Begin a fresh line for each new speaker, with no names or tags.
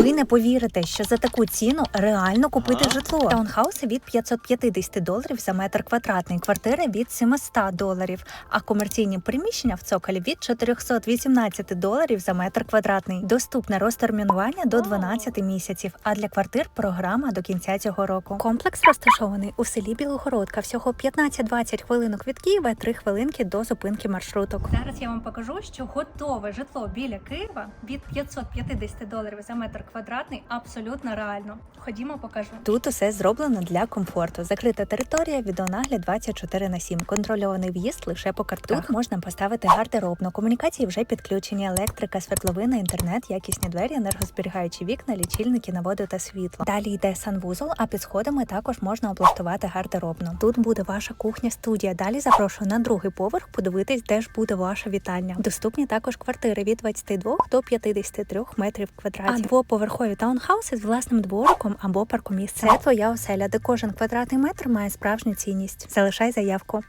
Ви не повірите, що за таку ціну реально купити житло. Таунхауси від 550 доларів за метр квадратний, квартири від 700 доларів, а комерційні приміщення в цоколі від 418 доларів за метр квадратний. Доступне розтермінування до 12 місяців. А для квартир програма до кінця цього року. Комплекс розташований у селі Білогородка. Всього 15-20 хвилинок від Києва, 3 хвилинки до зупинки маршруток. Зараз я вам покажу, що готове житло біля Києва від 550 доларів за метр квадратний абсолютно реально. Ходімо, покажу. Тут усе зроблено для комфорту. Закрита територія, відеонагляд 24 на 7. Контрольований в'їзд лише по картках. Тут можна поставити гардеробну. Комунікації вже підключені, електрика, свердловина, інтернет, якісні двері, енергозберігаючі вікна, лічильники на воду та світло. Далі йде санвузол, а під сходами також можна облаштувати гардеробну. Тут буде ваша кухня-студія. Далі запрошую на другий поверх подивитись, де ж буде ваша вітальня. Доступні також квартири від 22 до 53 метрів квадратів. А двоповерхові таунхауси з власним двориком або паркомісцем. Це твоя оселя, де кожен квадратний метр має справжню цінність. Залишай заявку.